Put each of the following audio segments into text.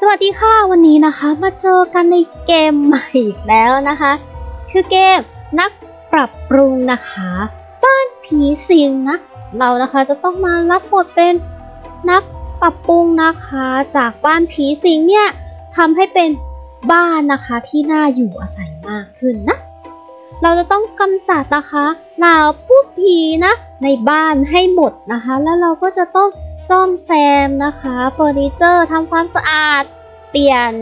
สวัสดีค่ะวันนี้นะคะมาเจอกันในเกมใหม่อีกแล้วนะคะ คือเกมนักปรับปรุงนะคะ บ้านผีสิงนะเรานะคะจะต้องมารับบทเป็นนักปรับปรุงนะคะ จากบ้านผีสิงเนี่ยทำให้เป็นบ้านนะคะที่น่าอยู่อาศัยมากขึ้นนะ เราจะต้องกำจัดนะคะเหล่าพูดผีนะในบ้านให้หมดนะคะ แล้วเราก็จะต้อง ซ่อมแซมนะคะเฟอร์นิเจอร์ทำความสะอาด เปลี่ยน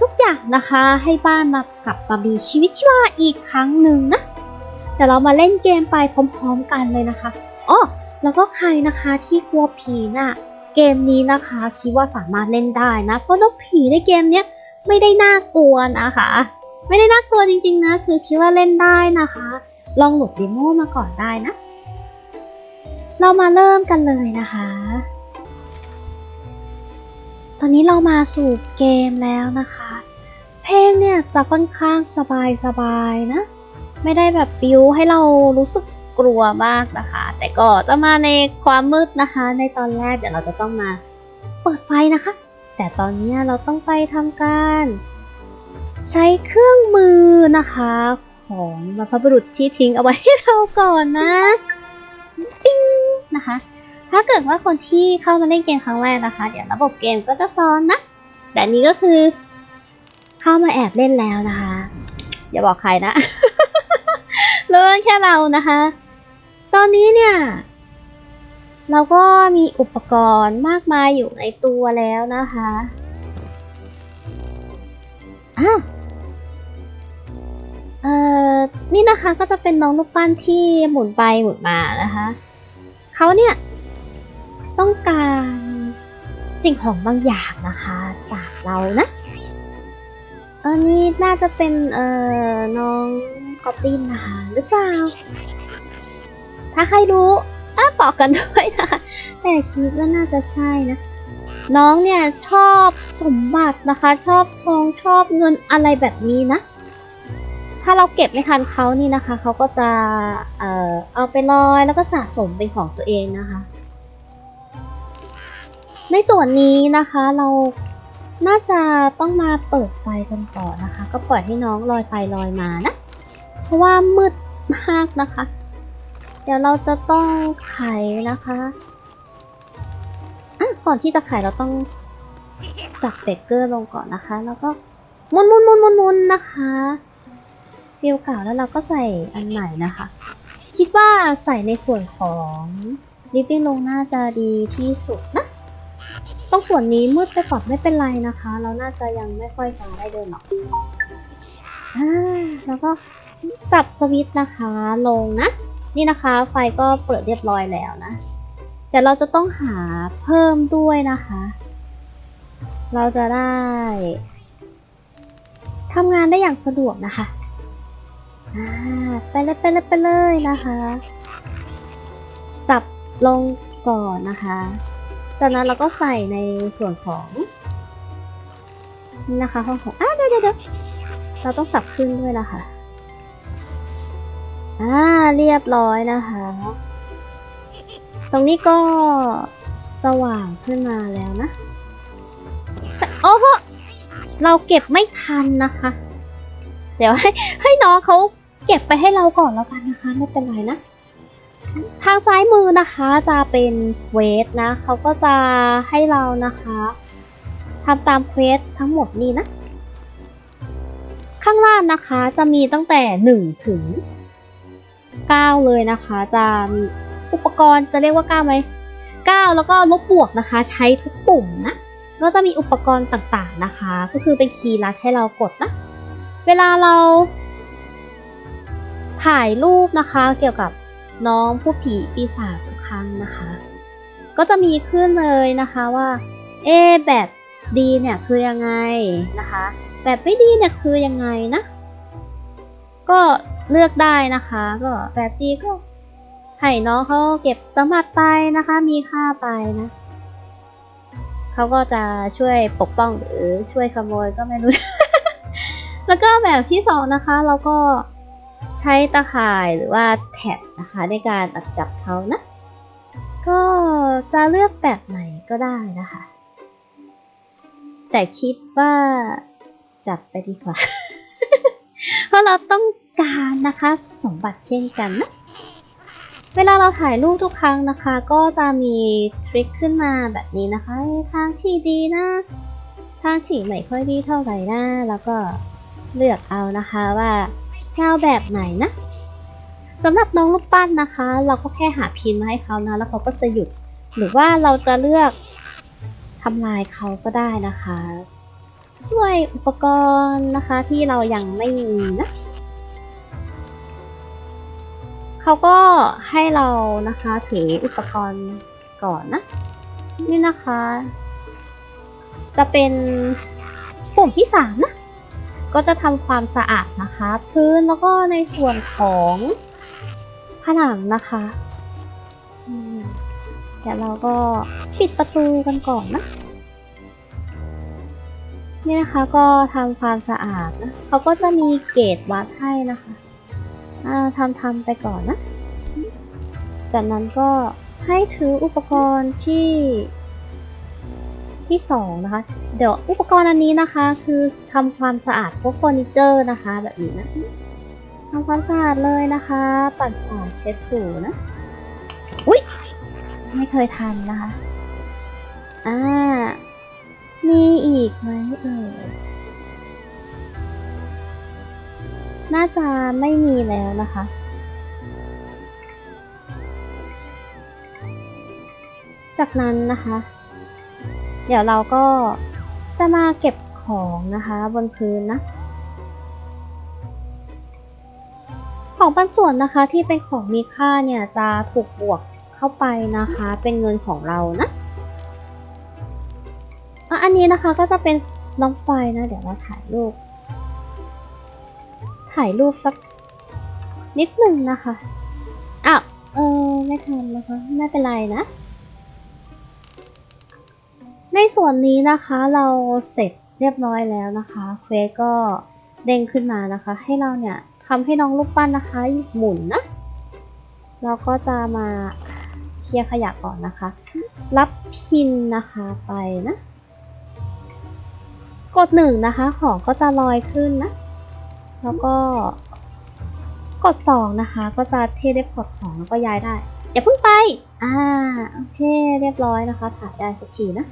ทุกอย่างนะคะ ให้บ้านมากลับมามีชีวิตชีวาอีกครั้งหนึ่งนะแต่เรามาเล่นเกมไปพร้อมๆกันเลยนะคะอ๋อแล้วก็ใครนะคะที่กลัวผีน่ะเกมนี้นะคะคิดว่าสามารถเล่นได้นะ เพราะนกผีในเกมเนี้ยไม่ได้น่ากลัวนะคะ ไม่ได้น่ากลัวจริง ๆนะ คือคิดว่าเล่นได้นะคะ ลองโหลดเดโมมาก่อนได้นะ เรามาเริ่มกันเลยนะคะ ตอนนี้เรามาสู่เกมแล้วนะคะ เพลงเนี่ยจะค่อนข้างสบายๆนะ ไม่ได้แบบบิ้วให้เรารู้สึกกลัวมากนะคะ แต่ก็จะมาในความมืดนะคะ ในตอนแรกเดี๋ยวเราจะต้องมาเปิดไฟนะคะ แต่ตอนนี้เราต้องไปทำการ ใช้เครื่องมือนะคะของบรรพบุรุษที่ทิ้งเอาไว้ให้เราก่อนนะ ปิ้งนะคะ ถ้าเกิดว่าคนที่เข้ามาเล่นเกมครั้งแรกนะคะ เดี๋ยวระบบเกมก็จะซ้อนนะ แต่นนี้ก็คือ เข้ามาแอบเล่นแล้วนะคะ อย่าบอกใครนะรู้แค่เรานะคะ ตอนนี้เนี่ย เราก็มีอุปกรณ์มากมายอยู่ในตัวแล้วนะคะอ้าวเอ่อ นี่นะคะก็จะเป็นน้องลูกปั้นที่หมุนไปหมุนมานะคะ เขาเนี่ย ต้องการสิ่งของบางอย่างนะคะจากเรานะอันนี้น่าจะเป็นเอ่อน้องกอบลินนะคะหรือเปล่า ถ้าใครรู้อะบอกกันด้วยนะคะแต่คิดว่าน่าจะใช่นะ น้องเนี่ยชอบสมบัตินะคะ ชอบทองชอบเงินอะไรแบบนี้นะ ถ้าเราเก็บไม่ทันเขานี่นะคะ เขาก็จะเอ่อเอาไปลอยแล้วก็สะสมเป็นของตัวเองนะคะ ในส่วนนี้นะคะเราน่าจะต้องมาเปิดไฟกันต่อนะคะ ก็ปล่อยให้น้องลอยไปลอยมานะ เพราะว่ามืดมากนะคะ เดี๋ยวเราจะต้องไขนะคะอะก่อนที่จะไขเราต้องสับเบเกอร์ลงก่อนนะคะ แล้วก็มุนมุนมุนมุนมุนนะคะฟิลเก่าแล้วเราก็ใส่อันใหม่นะคะ คิดว่าใส่ในส่วนของลิฟวิ่งลงน่าจะดีที่สุดนะ รงส่วนนี้มืดไปก่อนไม่เป็นไรนะคะ เราน่าจะยังไม่ค่อยจะได้เดินหรอกอ่าแล้วก็สับสวิตนะคะ ลงนะ นี่นะคะ ไฟก็เปิดเรียบร้อยแล้วนะ แต่เราจะต้องหาเพิ่มด้วยนะคะ เราจะได้ทำงานได้อย่างสะดวกนะคะไปเลยไปเลยไปเลยนะคะ สับลงก่อนนะคะ จากนั้นเราก็ใส่ในส่วนของนี่นะคะห้องของอะเดี๋ยวเดี๋ยวเราต้องสับขึ้นด้วยนะคะอ่าเรียบร้อยนะคะ ตรงนี้ก็สว่างขึ้นมาแล้วนะโอ้โหเราเก็บไม่ทันนะคะ เดี๋ยวให้ให้น้องเขาเก็บไปให้เราก่อนแล้วกันนะคะ ไม่เป็นไรนะ ทางซ้ายมือนะคะจะเป็นเควสนะเขาก็จะให้เรานะคะทำตามเควสทั้งหมดนี้นะ ข้างล่างนะคะจะมีตั้งแต่ 1 ถึง 9 เลยนะคะ จะมีอุปกรณ์จะเรียกว่า 9 ไหม 9 แล้วก็ลบบวกนะคะ ใช้ทุกปุ่มนะ ก็จะมีอุปกรณ์ต่างๆนะคะ ก็คือเป็นคีย์ลัดให้เรากดนะ เวลาเรา ถ่ายรูปนะคะเกี่ยวกับ น้องผู้ผีปีศาจทุกครั้งนะคะ ก็จะมีขึ้นเลยนะคะว่า เอ๊แบบดีเนี่ยคือยังไงนะคะ แบบไม่ดีเนี่ยคือยังไงนะ ก็เลือกได้นะคะ ก็แบบดีก็ให้น้องเขาเก็บสมบัติไปนะคะ มีค่าไปนะเขาก็จะช่วยปกป้องหรือช่วยขโมยก็ไม่รู้ แล้วก็แบบที่สองนะคะ เราก็ ใช้ตะข่ายหรือว่าแท็บนะคะในการตัดจับเขานะ ก็จะเลือกแบบไหนก็ได้นะคะ แต่คิดว่าจัดไปดีกว่า เพราะเราต้องการนะคะสมบัติเช่นกันนะ เวลาเราถ่ายรูปทุกครั้งนะคะ ก็จะมีทริคขึ้นมาแบบนี้นะคะ ทางที่ดีนะ ทางที่ไม่ค่อยดีเท่าไหร่นะ แล้วก็เลือกเอานะคะว่า จะเอาแบบไหนนะสำหรับน้องลูกปั้นนะคะ เราก็แค่หาพินมาให้เขานะ แล้วเขาก็จะหยุด หรือว่าเราจะเลือกทำลายเขาก็ได้นะคะ ด้วยอุปกรณ์นะคะที่เรายังไม่มีนะเขาก็ให้เรานะคะถืออุปกรณ์ก่อนนะ นี่นะคะ จะเป็นปุ่มที่สามนะ ก็จะทำความสะอาดนะคะ พื้นแล้วก็ในส่วนของผนังนะคะเดี๋ยวเราก็ปิดประตูกันก่อนนะนี่นะคะก็ทำความสะอาดนะเขาก็จะมีเกจวัดให้นะคะทำทำไปก่อนนะ จากนั้นก็ให้ถืออุปกรณ์ที่ ที่สองนะคะ เดี๋ยวอุปกรณ์อันนี้นะคะ คือทำความสะอาดพวกเฟอร์นิเจอร์นะคะ แบบนี้นะทำความสะอาดเลยนะคะ ปัดฝาเช็ดถูนะ อุ๊ยไม่เคยทันนะคะ อ่า มีอีกไหมเอ่ยน่าจะไม่มีแล้วนะคะจากนั้นนะคะ เดี๋ยวเราก็จะมาเก็บของนะคะบนพื้นนะ ของบางส่วนนะคะที่เป็นของมีค่าเนี่ยจะถูกบวกเข้าไปนะคะ เป็นเงินของเรานะอันนี้นะคะก็จะเป็นน้องไฟนะ เดี๋ยวเราถ่ายรูป ถ่ายรูปสักนิดหนึ่งนะคะอ้าวเออไม่ทันนะคะ ไม่เป็นไรนะ ในส่วนนี้นะคะเราเสร็จเรียบร้อยแล้วนะคะเควสก็เด้งขึ้นมานะคะ ให้เราเนี่ยทำให้น้องลูกปั้นนะคะหมุนนะ เราก็จะมาเคลียร์ขยะก่อนนะคะ รับพินนะคะไปนะ กดหนึ่งนะคะ ของก็จะลอยขึ้นนะ แล้วก็กดสองนะคะก็จะเทได้พอร์ตของแล้วก็ย้ายได้ อย่าเพิ่งไป อ่า โอเค เรียบร้อยนะคะถ่ายได้สักทีนะ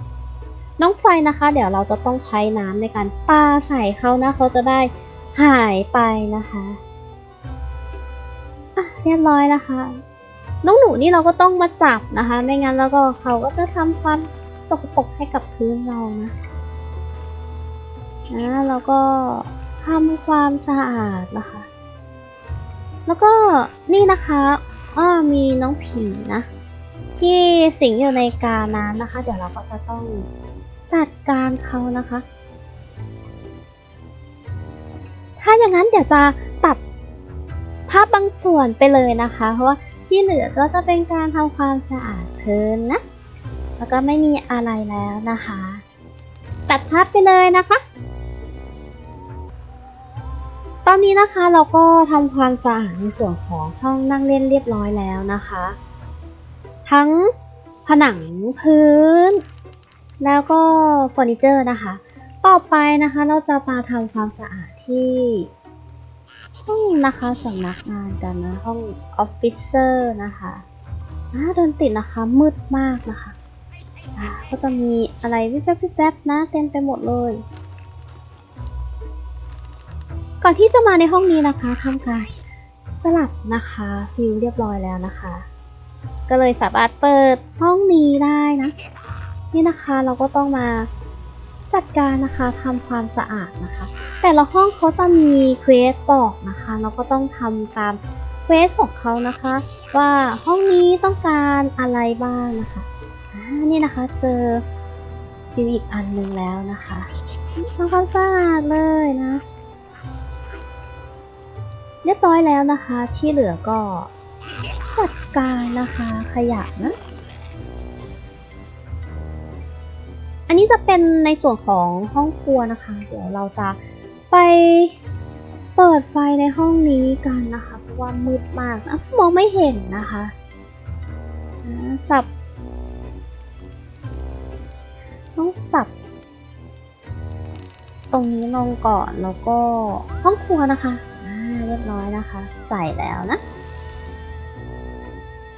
น้องไฟนะคะ เดี๋ยวเราจะต้องใช้น้ำในการปาใส่เขานะเขาจะได้หายไปนะคะอะเรียบร้อยนะคะ น้องหนูนี่เราก็ต้องมาจับนะคะ ไม่งั้นแล้วก็เขาก็จะทำความสกปรกให้กับพื้นเรานะนะแล้วก็ทำความสะอาดนะคะ แล้วก็นี่นะคะอ้อมีน้องผีนะ ที่สิงอยู่ในกาน้ำนะคะ เดี๋ยวเราก็จะต้อง จัดการเขานะคะ ถ้าอย่างนั้นเดี๋ยวจะตัดภาพบางส่วนไปเลยนะคะ เพราะว่าที่เหลือก็จะเป็นการทำความสะอาดพื้นนะ แล้วก็ไม่มีอะไรแล้วนะคะ ตัดภาพไปเลยนะคะ ตอนนี้นะคะเราก็ทำความสะอาดในส่วนของห้องนั่งเล่นเรียบร้อยแล้วนะคะ ทั้งผนังพื้น แล้วก็เฟอร์นิเจอร์นะคะ ต่อไปนะคะเราจะมาทำความสะอาดที่ห้องนะคะสำนักงานกันนะห้องออฟฟิเซอร์นะคะอ่าเดินติดนะคะมืดมากนะคะอ่าก็จะมีอะไรวิบแวบวิบแวบนะเต็มไปหมดเลย ก่อนที่จะมาในห้องนี้นะคะทำการสลับนะคะฟิวเรียบร้อยแล้วนะคะ ก็เลยสามารถเปิดห้องนี้ได้นะ นี่นะคะเราก็ต้องมาจัดการนะคะทำความสะอาดนะคะ แต่ละห้องเขาจะมีเควสบอกนะคะ เราก็ต้องทำตามเควสของเขานะคะ ว่าห้องนี้ต้องการอะไรบ้างนะคะอ่านี่นะคะเจอฟิวอีกอันหนึ่งแล้วนะคะทำความสะอาดเลยนะ เรียบร้อยแล้วนะคะที่เหลือก็จัดการนะคะขยะนะ นนี้จะเป็นในส่วนของห้องครัวนะคะ เดี๋ยวเราจะไปเปิดไฟในห้องนี้กันนะคะเพราะว่ามืดมากนะมองไม่เห็นนะคะสับต้องสับตรงนี้ลงก่อนแล้วก็ห้องครัวนะคะเรียบร้อยนะคะ ใส่แล้วนะ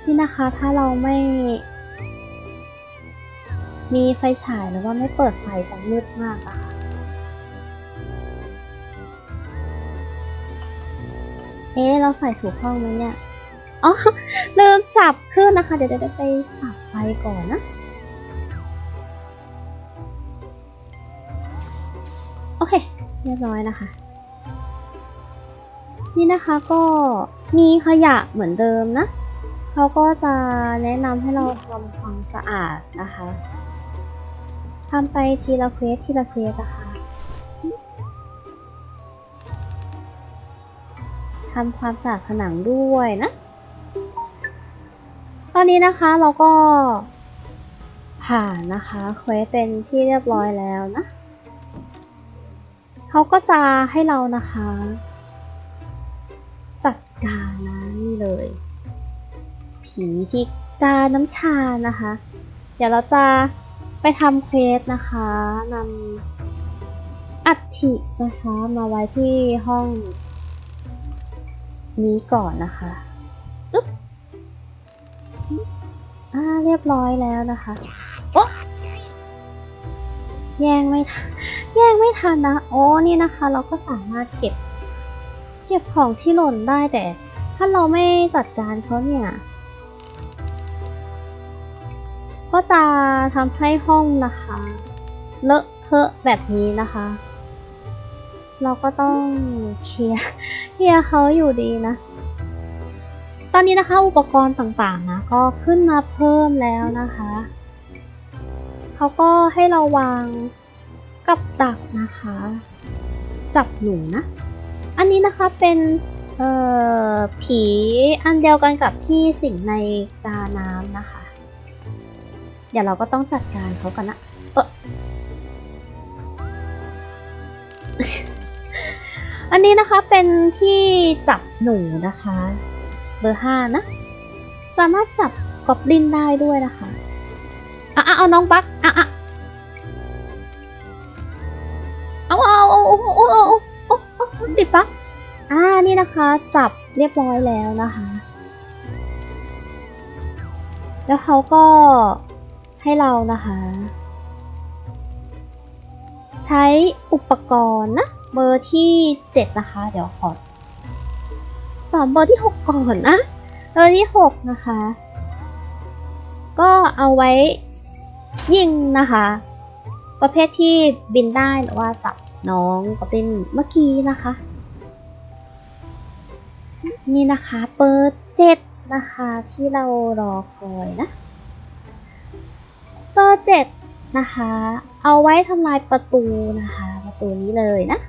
นี่นะคะถ้าเราไม่ มีไฟฉายหรือว่าไม่เปิดไฟจะมืดมากอะค่ะ เอ๊ะ เราใส่ถูกห้องไหมเนี่ย อ๋อลืมสับขึ้นนะคะ เดี๋ยวเดี๋ยวไปสับไฟก่อนนะโอเค เรียบร้อยนะคะ นี่นะคะก็มีขยะเหมือนเดิมนะ เขาก็จะแนะนำให้เราทำความสะอาดนะคะำไปทีละเควสทีละเควสนะคะทำความสะอาดผนังด้วยนะ ตอนนี้นะคะเราก็ผ่านนะคะเควสเป็นที่เรียบร้อยแล้วนะ เขาก็จะให้เรานะคะ จัดการนะนี่เลย ผีที่กาน้ำชานะคะ เดี๋ยวเราจะ ไปทำเควสนะคะนำอัฐินะคะมาไว้ที่ห้องนี้ก่อนนะคะอึ๊บอ่าเรียบร้อยแล้วนะคะโอ๊ะแย่งไม่ทันแย่งไม่ทันนะโอ้นี่นะคะ เราก็สามารถเก็บ เก็บของที่หล่นได้แต่ ถ้าเราไม่จัดการเขาเนี่ย ก็จะทำให้ห้องนะคะ เลอะเทอะแบบนี้นะคะ เราก็ต้องเคลียร์เคลียร์เขาอยู่ดีนะ ตอนนี้นะคะอุปกรณ์ต่างๆนะก็ขึ้นมาเพิ่มแล้วนะคะเขาก็ให้เราวางกับดักนะคะ จับหนูนะ อันนี้นะคะเป็นผีอันเดียวกันกับที่สิงในกาน้ำนะคะ ดี๋ยวเราก็ต้องจัดการเขากันนะเอออันนี้นะคะเป็นที่จับหนูนะคะ เบอร์ห้านะ สามารถจับกอบลินได้ด้วยนะคะอะเอาน้องบักอะเอาเอาเอาเอาเอาเติดปะอ่านี่นะคะ จับเรียบร้อยแล้วนะคะ แล้วเขาก็ ให้เรานะคะ ใช้อุปกรณ์นะเบอร์ที่ 7 นะคะ เดี๋ยวขอสอนเบอร์ที่ 6 ก่อนนะเบอร์ที่ 6 นะคะ ก็เอาไว้ยิงนะคะ ประเภทที่บินได้หรือว่าจับน้องก็เป็นเมื่อกี้นะคะ นี่นะคะเบอร์เจ็ดนะคะที่เรารอคอยนะ บอร์เจ็ดนะคะ เอาไว้ทำลายประตูนะคะ ประตูนี้เลยนะ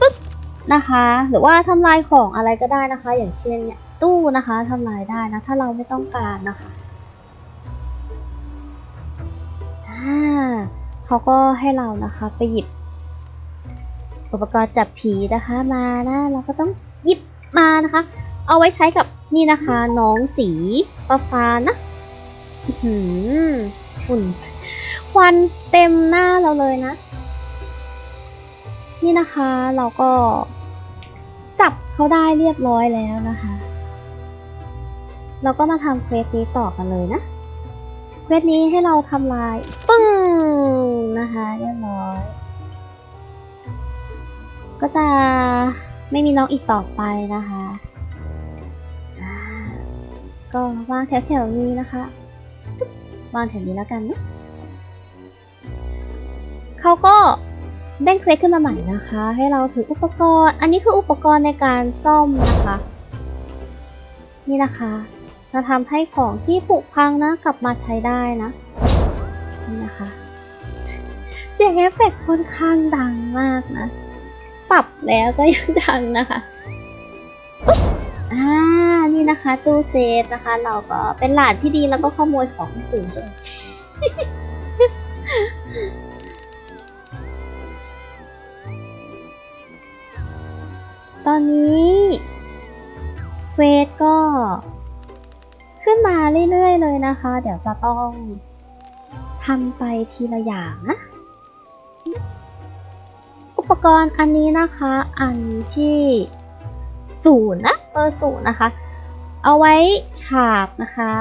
ปึ๊บนะคะ หรือว่าทำลายของอะไรก็ได้นะคะ อย่างเช่นเนี่ยตู้นะคะทำลายได้นะ ถ้าเราไม่ต้องการนะคะอ่าเขาก็ให้เรานะคะไปหยิบ อุปกรณ์จับผีนะคะมานะเราก็ต้องหยิบมานะคะ เอาไว้ใช้กับนี่นะคะ น้องสีฟ้าฟาๆนะอื้อหือ ฝุ่นควันเต็มหน้าเราเลยนะ นี่นะคะเราก็จับเขาได้เรียบร้อยแล้วนะคะ เราก็มาทำเควสนี้ต่อกันเลยนะเควสนี้ให้เราทำลายปึ้งนะคะเรียบร้อย ก็จะไม่มีน้องอีกต่อไปนะคะ ก็วางแถวๆนี้นะคะ วางแถวนี้แล้วกันนะเขาก็เด้งเควสขึ้นมาใหม่นะคะ ให้เราถืออุปกรณ์ อันนี้คืออุปกรณ์ในการซ่อมนะคะ นี่นะคะจะทำให้ของที่ผุพังนะกลับมาใช้ได้นะ นี่นะคะ เสียงเอฟเฟกค่อนข้างดังมากนะ ปรับแล้วก็ยังดังนะคะอ่า นี่นะคะตู้เซฟนะคะ เราก็เป็นหลานที่ดีแล้วก็ขโมยของคนอื่นตอนนี้เวทก็ ขึ้นมาเรื่อยๆเลยนะคะ เดี๋ยวจะต้องทำไปทีละอย่างนะอุปกรณ์อันนี้นะคะ อันที่ศูนย์นะเบอร์ศูนย์นะคะ เอาไว้ฉาบนะคะ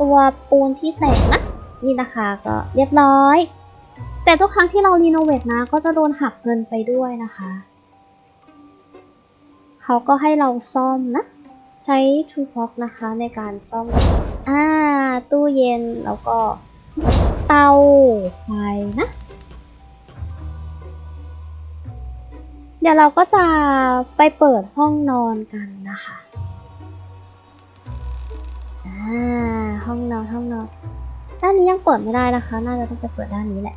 ตัวปูนที่แตกนะนี่นะคะก็เรียบร้อย แต่ทุกครั้งที่เรารีโนเวทนะก็จะโดนหักเงินไปด้วยนะคะเขาก็ให้เราซ่อมนะ ใช้ทูพ็อกนะคะในการซ่อมอ่าตู้เย็นแล้วก็เตาไฟนะ เดี๋ยวเราก็จะไปเปิดห้องนอนกันนะคะ ห้องนอนห้องนอนด้านนี้ยังเปิดไม่ได้นะคะ น่าจะต้องไปเปิดด้านนี้แหละ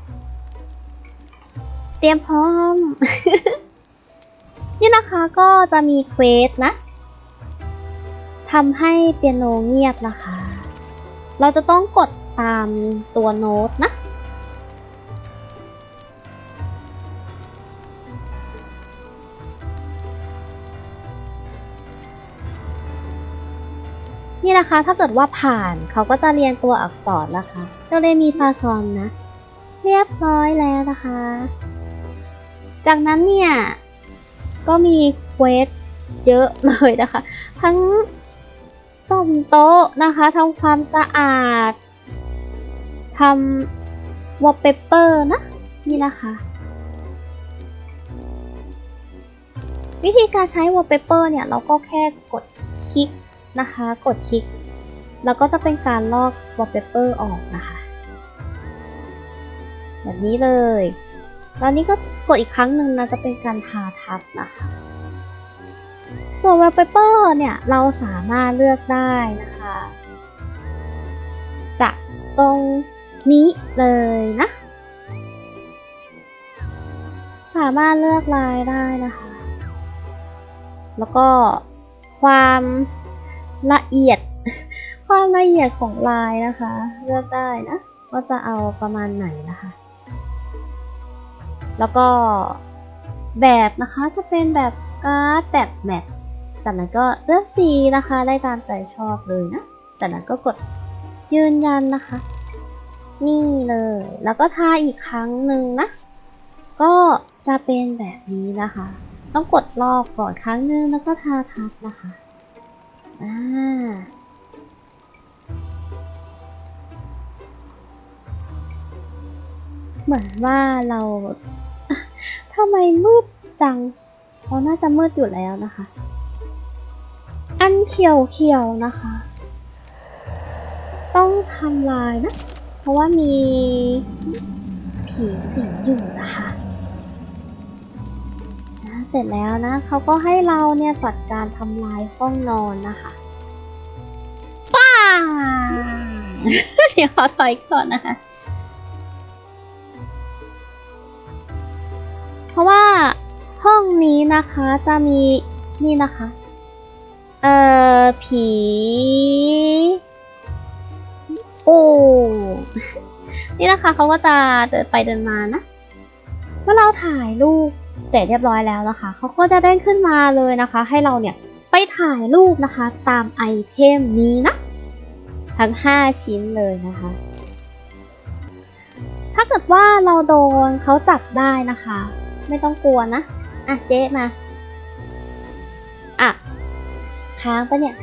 เตรียมพร้อม นี่นะคะก็จะมีเควสนะทำให้เปียโนเงียบนะคะ เราจะต้องกดตามตัวโน้ตนะ นี่นะคะ ถ้าเกิดว่าผ่านเขาก็จะเรียงตัวอักษรนะคะก็เลยมีฟาซอมนะ เรียบร้อยแล้วนะคะ จากนั้นเนี่ย ก็มีเควสเยอะเลยนะคะ ทั้งซ่อมโต๊ะนะคะทำความสะอาดทำวอลเปเปอร์นะ นี่นะคะ วิธีการใช้วอลเปเปอร์เนี่ย เราก็แค่กดคลิก นะคะ กดคลิก แล้วก็จะเป็นการลอกวอลเปเปอร์ออกนะคะ แบบนี้เลยตอนนี้ก็กดอีกครั้งหนึ่งนะจะเป็นการทาทับนะคะ ส่วน wallpaper เนี่ยเราสามารถเลือกได้นะคะจากตรงนี้เลยนะ สามารถเลือกลายได้นะคะ แล้วก็ความ ละเอียด ความละเอียดของลายนะคะ เลือกได้นะว่าจะเอาประมาณไหนนะคะ แล้วก็แบบนะคะจะเป็นแบบการ์ดแบบแมทจากนั้นก็เลือกสีนะคะได้ตามใจชอบเลยนะ จากนั้นก็กดยืนยันนะคะ นี่เลย แล้วก็ทาอีกครั้งหนึ่งนะ ก็จะเป็นแบบนี้นะคะ ต้องกดลอกก่อนครั้งหนึงแล้วก็ทาทับนะคะ อ่าเหมือนว่าเราทำไมมืดจังเราน่าจะมืดอยู่แล้วนะคะ อันเขียวเขียวๆนะคะ ต้องทำลายนะ เพราะว่ามีผีสิงอยู่นะคะ สร็จแล้วนะเขาก็ให้เราเนี่ยจัดการทำลายห้องนอนนะคะป้าเดี๋ยวขอถอยก่อนนะคะ เพราะว่าห้องนี้นะคะจะมีนี่นะคะ เอ่อ ผี โอ้ นี่นะคะเขาก็จะเดินไปเดินมานะเมื่อเราถ่ายรูป เสร็จเรียบร้อยแล้วนะคะเขาก็จะเด้งขึ้นมาเลยนะคะ ให้เราเนี่ยไปถ่ายรูปนะคะตามไอเทมนี้นะ ทั้ง 5 ชิ้นเลยนะคะ ถ้าเกิดว่าเราโดนเขาจับได้นะคะ ไม่ต้องกลัวนะ อะเจ๊มาอะค้างปะเนี่ย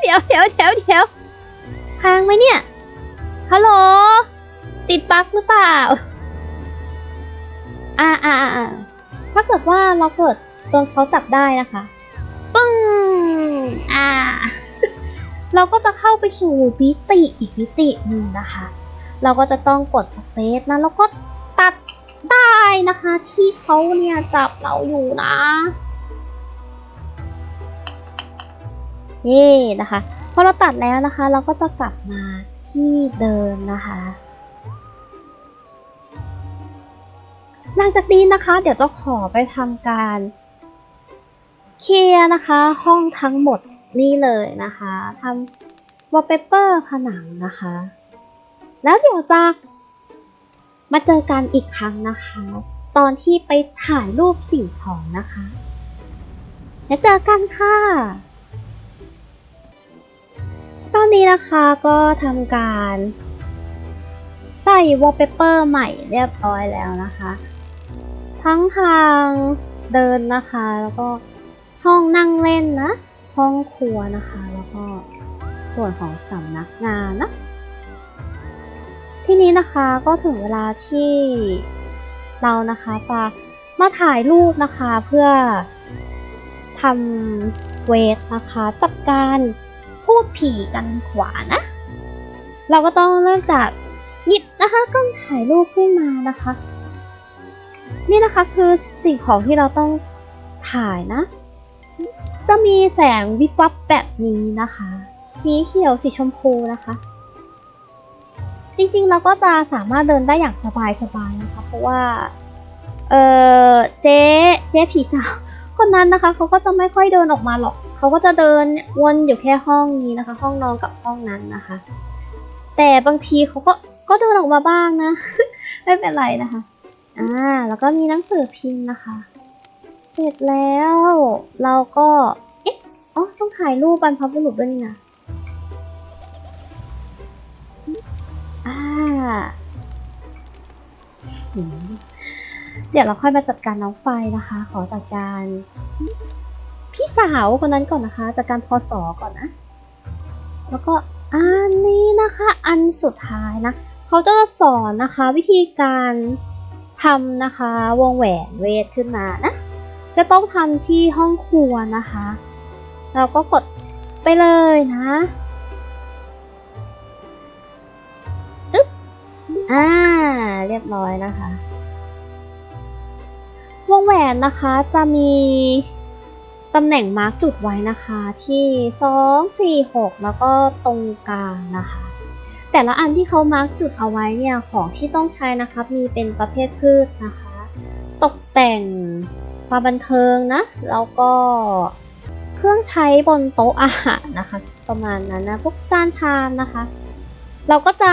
เดี๋ยวเดี๋ยวเดี๋ยวเดี๋ยวค้างไหมเนี่ยฮัลโหลติดปั๊กหรือเปล่า อ่าอ่าอ่าถ้าเกิดว่าเราเกิดโดนเขาจับได้นะคะ ปึ้ง อ่า เราก็จะเข้าไปสู่มิติอีกมิติหนึ่งนะคะ เราก็จะต้องกดสเปซนะ แล้วก็ตัดได้นะคะ ที่เขาเนี่ยจับเราอยู่นะเย่นะคะ พอเราตัดแล้วนะคะ เราก็จะกลับมาที่เดิมนะคะ หลังจากนี้นะคะ เดี๋ยวจะขอไปทำการเคลียร์นะคะ ห้องทั้งหมดนี่เลยนะคะทำวอลเปเปอร์ผนังนะคะ แล้วเดี๋ยวจะมาเจอกันอีกครั้งนะคะ ตอนที่ไปถ่ายรูปสิ่งของนะคะ แล้วเจอกันค่ะ ตอนนี้นะคะก็ทำการใส่วอลเปเปอร์ใหม่เรียบร้อยแล้วนะคะ ทั้งทางเดินนะคะ แล้วก็ห้องนั่งเล่นนะ ห้องครัวนะคะ แล้วก็ส่วนของสำนักงานนะ ที่นี้นะคะก็ถึงเวลาที่เรานะคะจะมาถ่ายรูปนะคะเพื่อทำเวทนะคะจัดการพูดผีกันดีกว่านะ เราก็ต้องเริ่มจากหยิบนะคะกล้องถ่ายรูปขึ้นมานะคะ นี่นะคะคือสิ่งของที่เราต้องถ่ายนะ จะมีแสงวิบวับแบบนี้นะคะ สีเขียวสีชมพูนะคะ จริงๆเราก็จะสามารถเดินได้อย่างสบายๆนะคะ เพราะว่า เออเจ๊เจ๊ผีสาวคนนั้นนะคะเขาก็จะไม่ค่อยเดินออกมาหรอกเขาก็จะเดินวนอยู่แค่ห้องนี้นะคะ ห้องนอนกับห้องนั้นนะคะ แต่บางทีเขาก็ก็เดินออกมาบ้างนะ ไม่เป็นไรนะคะ อ่า แล้วก็มีหนังสือพิมพ์นะคะ เสร็จแล้ว เราก็ เอ๊ะ อ๋อ ต้องถ่ายรูปบรรพบุรุษด้วยนี่นะอ่า เดี๋ยวเราค่อยมาจัดการน้องไฟนะคะ ขอจัดการ พี่สาวคนนั้นก่อนนะคะ จัดการพศก่อนนะ แล้วก็อันนี้นะคะ อันสุดท้ายนะ เขาจะสอนนะคะ วิธีการ ทำนะคะวงแหวนเวทขึ้นมานะ จะต้องทำที่ห้องครัวนะคะ เราก็กดไปเลยนะอึ๊บอ่า เรียบร้อยนะคะ วงแหวนนะคะจะมีตำแหน่งมาร์กจุดไว้นะคะที่ 2 4 6 แล้วก็ตรงกลางนะคะ แต่ละอันที่เขามาร์กจุดเอาไว้เนี่ยของที่ต้องใช้นะครับ มีเป็นประเภทพืชนะคะ ตกแต่งความบันเทิงนะ แล้วก็เครื่องใช้บนโต๊ะอาหารนะคะ ประมาณนั้นนะพวกจานชามนะคะ เราก็จะ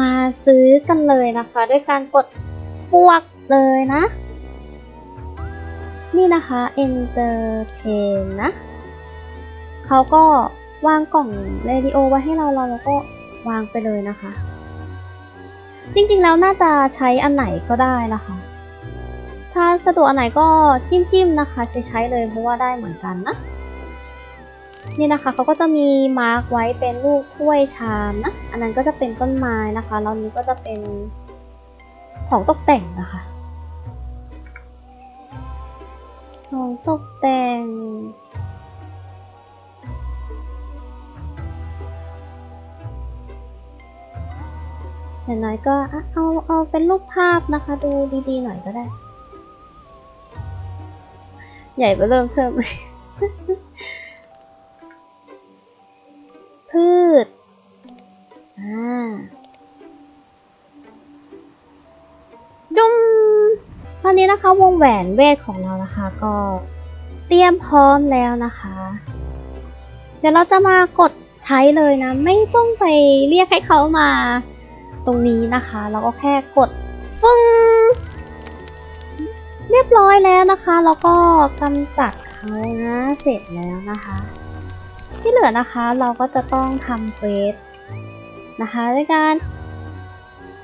มาซื้อกันเลยนะคะ ด้วยการกดปวกเลยนะ นี่นะคะ entertain นะเขาก็วางกล่องเรดิโอไว้ให้เราเราแล้วก็ วางไปเลยนะคะ จริงๆแล้วน่าจะใช้อันไหนก็ได้นะคะ ถ้าสะดวกอันไหนก็จิ้มๆนะคะ ใช้ใช้เลยเพราะว่าได้เหมือนกันนะ นี่นะคะเขาก็จะมีมาร์กไว้เป็นรูปถ้วยชามนะ อันนั้นก็จะเป็นต้นไม้นะคะแล้วนี้ก็จะเป็นของตกแต่งนะคะของตกแต่ง อย่างน้อยก็อะเอาเอาเป็นรูปภาพนะคะ ดูดีๆหน่อยก็ได้ ใหญ่ไปเริ่มเทิมเลยพืชอ่าจุ้มตอนนี้นะคะวงแหวนเวทของเรานะคะ ก็เตรียมพร้อมแล้วนะคะ เดี๋ยวเราจะมากดใช้เลยนะ ไม่ต้องไปเรียกให้เขามา ตรงนี้นะคะเราก็แค่กดฟึ้งเรียบร้อยแล้วนะคะ แล้วก็กำจัดเขานะเสร็จแล้วนะคะ ที่เหลือนะคะเราก็จะต้องทำเควสนะคะด้วยการ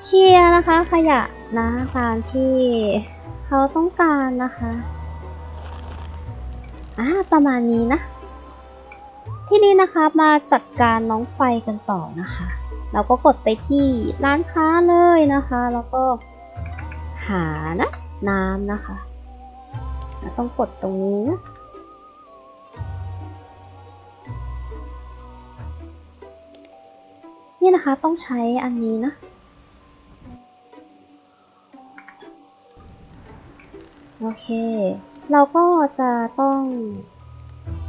เคลียร์นะคะขยะนะตามที่เขาต้องการนะคะอ่าประมาณนี้นะ ที่นี้นะคะมาจัดการน้องไฟกันต่อนะคะ เราก็กดไปที่ร้านค้าเลยนะคะ แล้วก็หานะน้ำนะคะเราต้องกดตรงนี้นะนี่นะคะต้องใช้อันนี้นะโอเค เราก็จะต้อง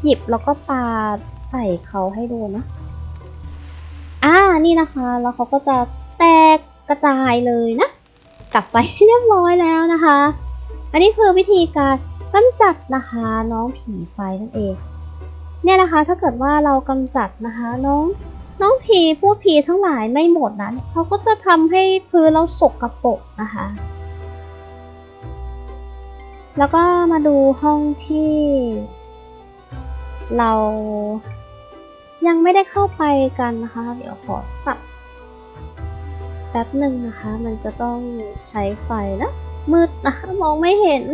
หยิบแล้วก็ปาใส่เขาให้ดูนะ นี่นะคะ แล้วเขาก็จะแตกกระจายเลยนะ กลับไปเรียบร้อยแล้วนะคะ อันนี้คือวิธีการกำจัดนะคะน้องผีไฟนั่นเอง เนี่ยนะคะถ้าเกิดว่าเรากำจัดนะคะน้องน้องผีพวกผีทั้งหลายไม่หมดนั้นเขาก็จะทำให้พื้นเราสกรปรกนะคะ แล้วก็มาดูห้องที่ เรา ยังไม่ได้เข้าไปกันนะคะ เดี๋ยวขอสับแป๊บหนึ่งนะคะ มันจะต้องใช้ไฟนะ มืดนะมองไม่เห็น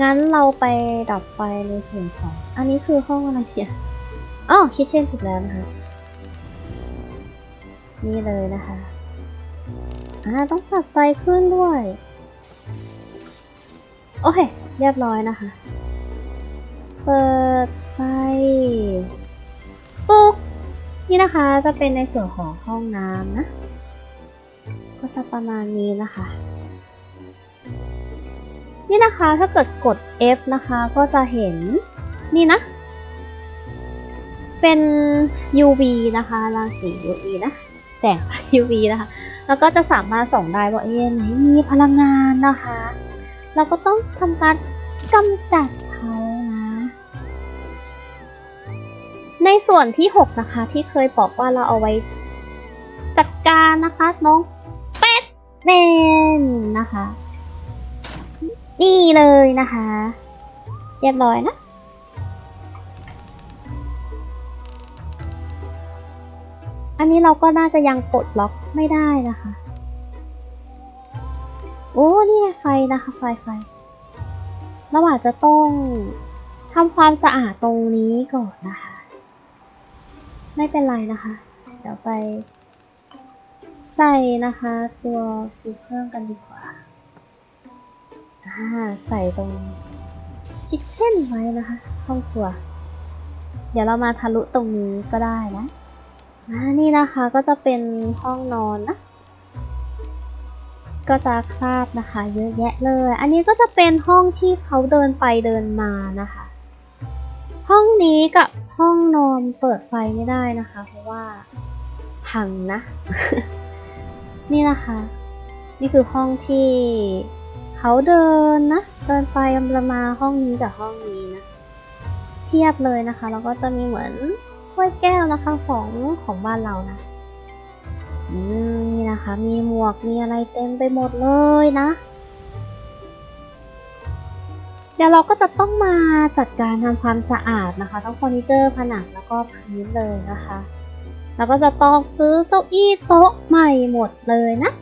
งั้นเราไปดับไฟในส่วนของ อันนี้คือห้องอะไรเนี่ยอ๋อคิดเช่นถูกแล้วนะคะ นี่เลยนะคะอ่าต้องสับไฟขึ้นด้วย โอเค เรียบร้อยนะคะ เปิดไฟ ปุ๊กนี่นะคะจะเป็นในส่วนของห้องน้ำนะ ก็จะประมาณนี้นะคะ นี่นะคะถ้าเกิดกด F นะคะก็จะเห็นนี่นะ เป็น UV นะคะรังสี UV นะแสง UV นะคะ แล้วก็จะสามารถส่องได้ว่าเอ๊ะไหนมีพลังงานนะคะ เราก็ต้องทำการกำจัด ส่วนที่ 6 นะคะ ที่เคยบอกว่าเราเอาไว้จัดการนะคะ น้องเป็ดเนนนะคะ นี่เลยนะคะ เรียบร้อยนะอันนี้เราก็น่าจะยังปลดล็อกไม่ได้นะคะ โอ้ นี่ไงไฟนะคะไฟไฟเราอาจจะต้องทำความสะอาดตรงนี้ก่อนนะคะ ไม่เป็นไรนะคะ เดี๋ยวไป ใส่นะคะตัวฟิวเครื่องกันดีกว่าอ่าใส่ตรงคิดเช่นไว้นะคะห้องครัว เดี๋ยวเรามาทะลุตรงนี้ก็ได้นะอ่านี่นะคะก็จะเป็นห้องนอนนะก็จะคราบนะคะ เยอะแยะเลย อันนี้ก็จะเป็นห้องที่เขาเดินไปเดินมานะคะ ห้องนี้กับ ห้องนอนเปิดไฟไม่ได้นะคะ เพราะว่าพังนะ นี่นะคะ นี่คือห้องที่เขาเดินนะ เดินไปประมาห้องนี้กับห้องนี้นะ เทียบเลยนะคะ แล้วก็จะมีเหมือนถ้วยแก้วนะคะของของบ้านเรานะนี่นะคะ มีหมวก มีอะไรเต็มไปหมดเลยนะ เดี๋ยวเราก็จะต้องมาจัดการทำความสะอาดนะคะ ทั้งเฟอร์นิเจอร์ผนังแล้วก็พื้นเลยนะคะแล้วก็จะต้องซื้อเก้าอี้โต๊ะใหม่หมดเลยนะ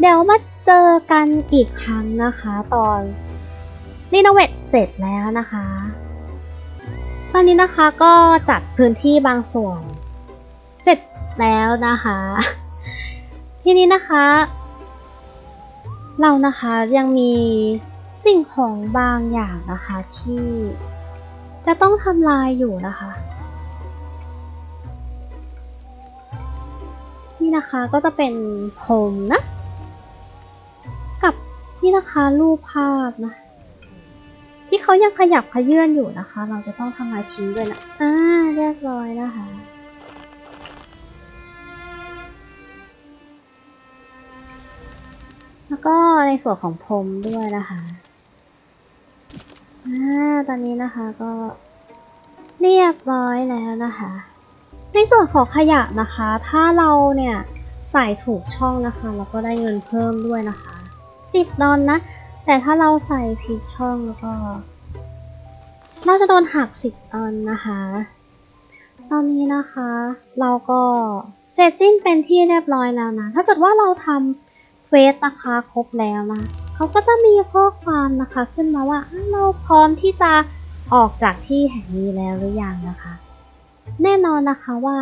เดี๋ยวมาเจอกันอีกครั้งนะคะ ตอนรีโนเวทเสร็จแล้วนะคะ ตอนนี้นะคะก็จัดพื้นที่บางส่วน เสร็จแล้วนะคะ ทีนี้นะคะ เรานะคะยังมี สิ่งของบางอย่างนะคะที่จะต้องทำลายอยู่นะคะ นี่นะคะก็จะเป็นผมนะ กับนี่นะคะรูปภาพนะ ที่เขายังขยับขยื่นอยู่นะคะ เราจะต้องทำลายทิ้งด้วยนะอ่าเรียบร้อยนะคะแล้วก็ในส่วนของพรมด้วยนะคะ อ่าตอนนี้นะคะก็เรียบร้อยแล้วนะคะ ในส่วนของขยะนะคะ ถ้าเราเนี่ยใส่ถูกช่องนะคะ เราก็ได้เงินเพิ่มด้วยนะคะ 10 ดอลนะ แต่ถ้าเราใส่ผิดช่องแล้วก็ เราจะโดนหักสิบดอลนะคะ ตอนนี้นะคะ เราก็เสร็จสิ้นเป็นที่เรียบร้อยแล้วนะ ถ้าเกิดว่าเราทำเฟสนะคะครบแล้วนะ เขาก็จะมีข้อความนะคะขึ้นมาว่าเราพร้อมที่จะออกจากที่แห่งนี้แล้วหรือยังนะคะ แน่นอนนะคะว่า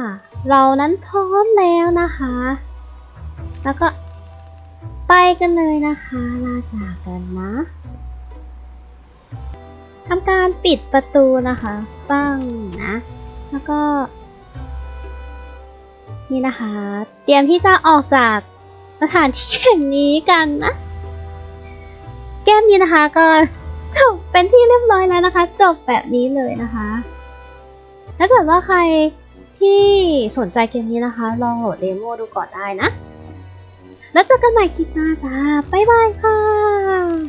เรานั้นพร้อมแล้วนะคะ แล้วก็ไปกันเลยนะคะลาจากกันนะทำการปิดประตูนะคะปั้งนะ แล้วก็นี่นะคะ เตรียมที่จะออกจากสถานที่แห่งนี้กันนะ เกมนี้นะคะก็จบเป็นที่เรียบร้อยแล้วนะคะ จบแบบนี้เลยนะคะ ถ้าเกิดว่าใครที่สนใจเกมนี้นะคะ ลองโหลดเดโมดูก่อนได้นะ แล้วเจอกันใหม่คลิปหน้าจ้า บ๊ายบายค่ะ